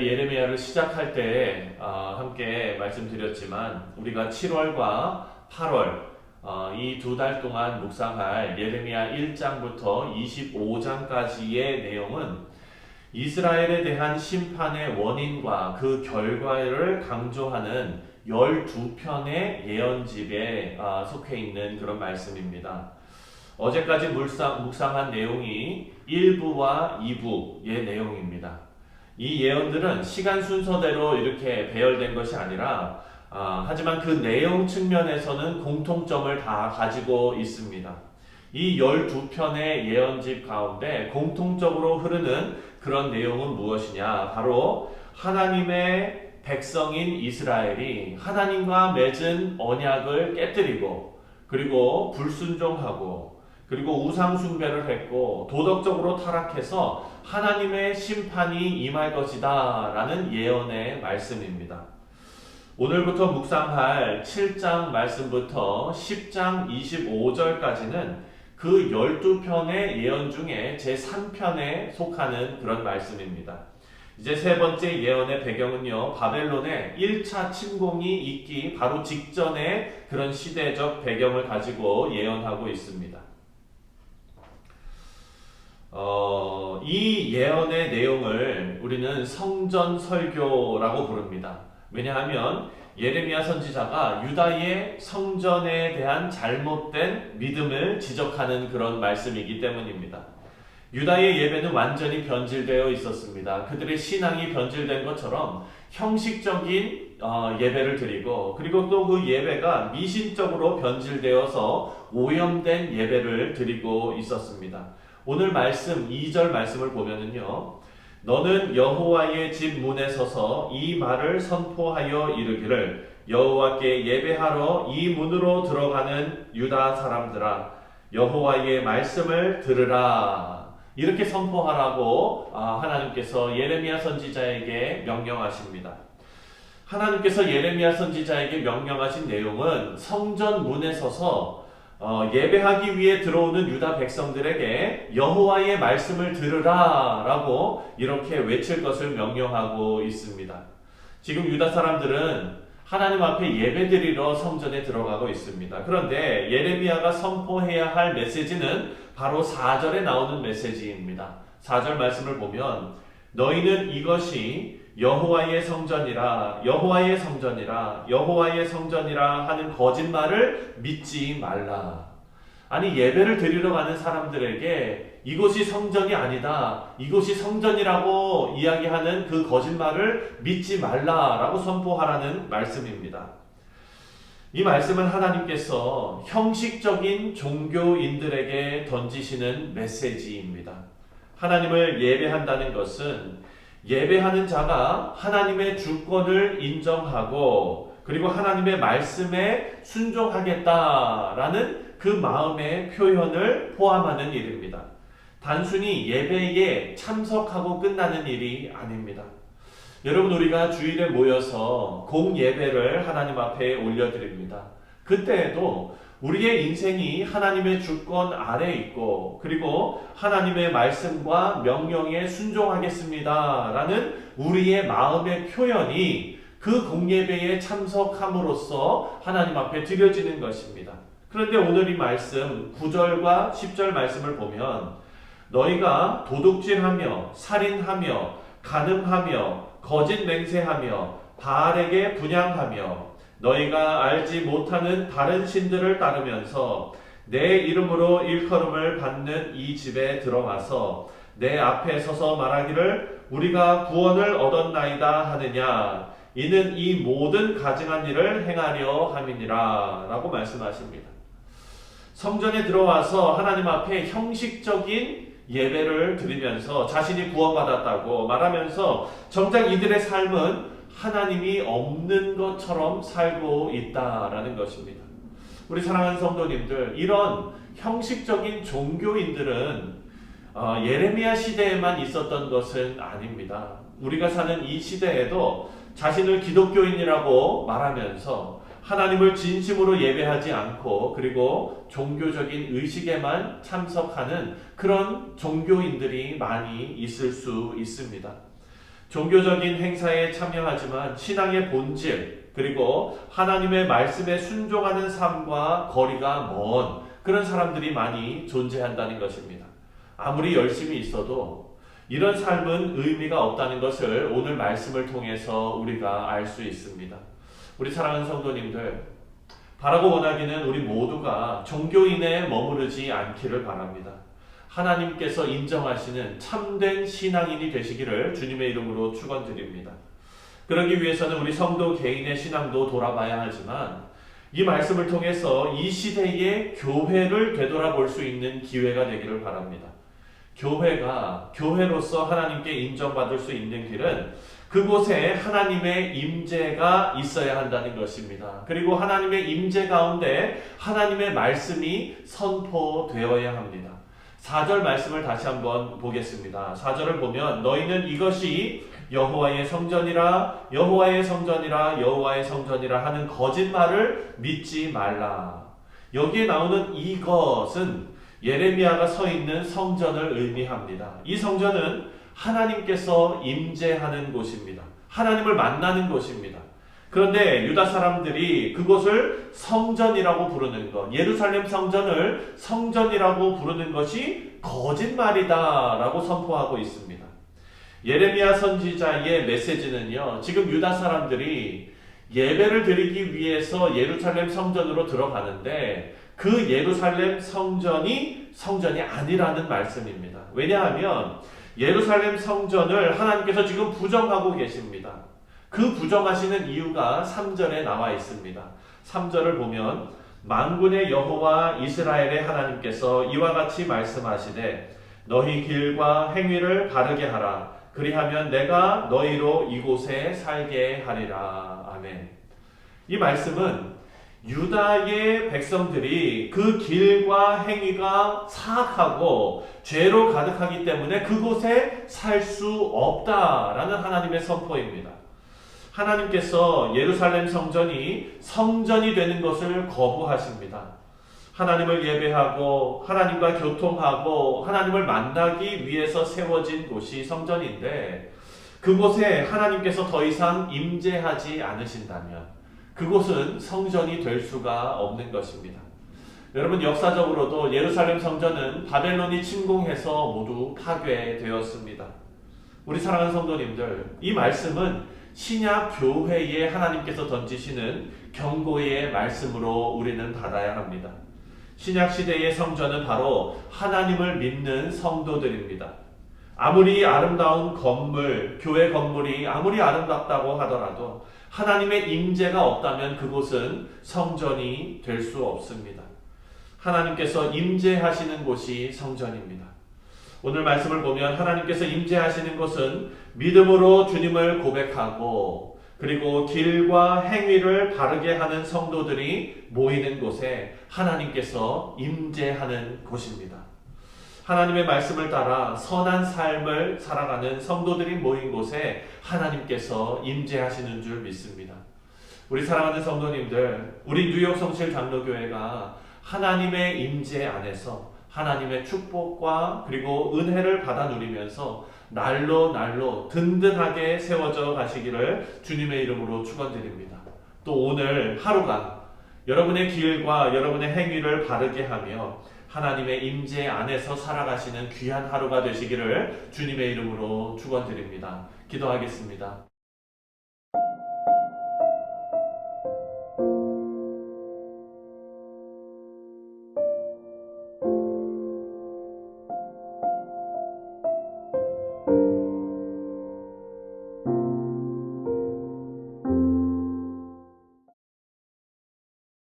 예배하기를 시작할 때 어, 함께 말씀드렸지만 우리가 7월과 8월 어, 이 두 달 동안 묵상할 예레미야 1장부터 25장까지의 내용은 이스라엘에 대한 심판의 원인과 그 결과를 강조하는 12편의 예언집에 아, 속해 있는 그런 말씀입니다. 어제까지 묵상, 묵상한 내용이 1부와 2부의 내용입니다. 이 예언들은 시간 순서대로 이렇게 배열된 것이 아니라 아, 하지만 그 내용 측면에서는 공통점을 다 가지고 있습니다. 이 12편의 예언집 가운데 공통적으로 흐르는 그런 내용은 무엇이냐? 바로 하나님의 백성인 이스라엘이 하나님과 맺은 언약을 깨뜨리고 그리고 불순종하고 그리고 우상숭배를 했고 도덕적으로 타락해서 하나님의 심판이 임할 것이다 라는 예언의 말씀입니다. 오늘부터 묵상할 7장 말씀부터 10장 25절까지는 그 12편의 예언 중에 제3편에 속하는 그런 말씀입니다. 이제 세 번째 예언의 배경은요, 바벨론의 1차 침공이 있기 바로 직전의 그런 시대적 배경을 가지고 예언하고 있습니다. 어, 이 예언의 내용을 우리는 성전 설교라고 부릅니다. 왜냐하면 예레미야 선지자가 유다의 성전에 대한 잘못된 믿음을 지적하는 그런 말씀이기 때문입니다. 유다의 예배는 완전히 변질되어 있었습니다. 그들의 신앙이 변질된 것처럼 형식적인 어, 예배를 드리고 그리고 또 그 예배가 미신적으로 변질되어서 오염된 예배를 드리고 있었습니다. 오늘 말씀 2절 말씀을 보면은요. 너는 여호와의 집 문에 서서 이 말을 선포하여 이르기를 여호와께 예배하러 이 문으로 들어가는 유다 사람들아 여호와의 말씀을 들으라 이렇게 선포하라고 아, 하나님께서 예레미야 선지자에게 명령하십니다. 하나님께서 예레미야 선지자에게 명령하신 내용은 성전 문에 서서 어, 예배하기 위해 들어오는 유다 백성들에게 여호와의 말씀을 들으라라고 이렇게 외칠 것을 명령하고 있습니다. 지금 유다 사람들은 하나님 앞에 예배드리러 성전에 들어가고 있습니다. 그런데 예레미야가 선포해야 할 메시지는 바로 4절에 나오는 메시지입니다. 4절 말씀을 보면 너희는 이것이 여호와의 성전이라 여호와의 성전이라 여호와의 성전이라 하는 거짓말을 믿지 말라. 아니 예배를 드리러 가는 사람들에게 이곳이 성전이 아니다. 이곳이 성전이라고 이야기하는 그 거짓말을 믿지 말라라고 선포하라는 말씀입니다. 이 말씀은 하나님께서 형식적인 종교인들에게 던지시는 메시지입니다. 하나님을 예배한다는 것은 예배하는 자가 하나님의 주권을 인정하고 그리고 하나님의 말씀에 순종하겠다라는 그 마음의 표현을 포함하는 일입니다. 단순히 예배에 참석하고 끝나는 일이 아닙니다. 여러분 우리가 주일에 모여서 공 예배를 하나님 앞에 올려드립니다. 그때에도 우리의 인생이 하나님의 주권 아래 있고 그리고 하나님의 말씀과 명령에 순종하겠습니다. 라는 우리의 마음의 표현이 그 공예배에 참석함으로써 하나님 앞에 드려지는 것입니다. 그런데 오늘 이 말씀 9절과 10절 말씀을 보면 너희가 도둑질하며 살인하며 간음하며 거짓 맹세하며 바알에게 분양하며 너희가 알지 못하는 다른 신들을 따르면서 내 이름으로 일컬음을 받는 이 집에 들어가서 내 앞에 서서 말하기를 우리가 구원을 얻었나이다 하느냐 이는 이 모든 가증한 일을 행하려 함이니라 라고 말씀하십니다. 성전에 들어와서 하나님 앞에 형식적인 예배를 드리면서 자신이 구원받았다고 말하면서 정작 이들의 삶은 하나님이 없는 것처럼 살고 있다라는 것입니다. 우리 사랑하는 성도님들, 이런 형식적인 종교인들은 어, 예레미야 시대에만 있었던 것은 아닙니다. 우리가 사는 이 시대에도 자신을 기독교인이라고 말하면서 하나님을 진심으로 예배하지 않고 그리고 종교적인 의식에만 참석하는 그런 종교인들이 많이 있을 수 있습니다. 종교적인 행사에 참여하지만 신앙의 본질 그리고 하나님의 말씀에 순종하는 삶과 거리가 먼 그런 사람들이 많이 존재한다는 것입니다. 아무리 열심히 있어도 이런 삶은 의미가 없다는 것을 오늘 말씀을 통해서 우리가 알 수 있습니다. 우리 사랑하는 성도님들, 바라고 원하기는 우리 모두가 종교인에 머무르지 않기를 바랍니다. 하나님께서 인정하시는 참된 신앙인이 되시기를 주님의 이름으로 축원드립니다. 그러기 위해서는 우리 성도 개인의 신앙도 돌아봐야 하지만 이 말씀을 통해서 이 시대의 교회를 되돌아볼 수 있는 기회가 되기를 바랍니다. 교회가 교회로서 하나님께 인정받을 수 있는 길은 그곳에 하나님의 임재가 있어야 한다는 것입니다. 그리고 하나님의 임재 가운데 하나님의 말씀이 선포되어야 합니다. 4절 말씀을 다시 한번 보겠습니다. 4절을 보면 너희는 이것이 여호와의 성전이라 여호와의 성전이라 여호와의 성전이라 하는 거짓말을 믿지 말라. 여기에 나오는 이것은 예레미야가 서 있는 성전을 의미합니다. 이 성전은 하나님께서 임재하는 곳입니다. 하나님을 만나는 곳입니다. 그런데 유다 사람들이 그곳을 성전이라고 부르는 것, 예루살렘 성전을 성전이라고 부르는 것이 거짓말이다라고 선포하고 있습니다. 예레미야 선지자의 메시지는요, 지금 유다 사람들이 예배를 드리기 위해서 예루살렘 성전으로 들어가는데 그 예루살렘 성전이 성전이 아니라는 말씀입니다. 왜냐하면 예루살렘 성전을 하나님께서 지금 부정하고 계십니다. 그 부정하시는 이유가 3절에 나와 있습니다. 3절을 보면 만군의 여호와 이스라엘의 하나님께서 이와 같이 말씀하시되 너희 길과 행위를 바르게 하라 그리하면 내가 너희로 이곳에 살게 하리라 아멘. 이 말씀은 유다의 백성들이 그 길과 행위가 사악하고 죄로 가득하기 때문에 그곳에 살 수 없다라는 하나님의 선포입니다. 하나님께서 예루살렘 성전이 성전이 되는 것을 거부하십니다. 하나님을 예배하고 하나님과 교통하고 하나님을 만나기 위해서 세워진 곳이 성전인데 그곳에 하나님께서 더 이상 임재하지 않으신다면 그곳은 성전이 될 수가 없는 것입니다. 여러분 역사적으로도 예루살렘 성전은 바벨론이 침공해서 모두 파괴되었습니다. 우리 사랑하는 성도님들, 이 말씀은 신약 교회에 하나님께서 던지시는 경고의 말씀으로 우리는 받아야 합니다. 신약 시대의 성전은 바로 하나님을 믿는 성도들입니다. 아무리 아름다운 건물, 교회 건물이 아무리 아름답다고 하더라도 하나님의 임재가 없다면 그곳은 성전이 될 수 없습니다. 하나님께서 임재하시는 곳이 성전입니다. 오늘 말씀을 보면 하나님께서 임재하시는 곳은 믿음으로 주님을 고백하고 그리고 길과 행위를 바르게 하는 성도들이 모이는 곳에 하나님께서 임재하는 곳입니다. 하나님의 말씀을 따라 선한 삶을 살아가는 성도들이 모인 곳에 하나님께서 임재하시는 줄 믿습니다. 우리 사랑하는 성도님들, 우리 뉴욕 성실 장로교회가 하나님의 임재 안에서 하나님의 축복과 그리고 은혜를 받아 누리면서 날로 날로 든든하게 세워져 가시기를 주님의 이름으로 축원드립니다. 또 오늘 하루가 여러분의 길과 여러분의 행위를 바르게 하며 하나님의 임재 안에서 살아가시는 귀한 하루가 되시기를 주님의 이름으로 축원드립니다. 기도하겠습니다.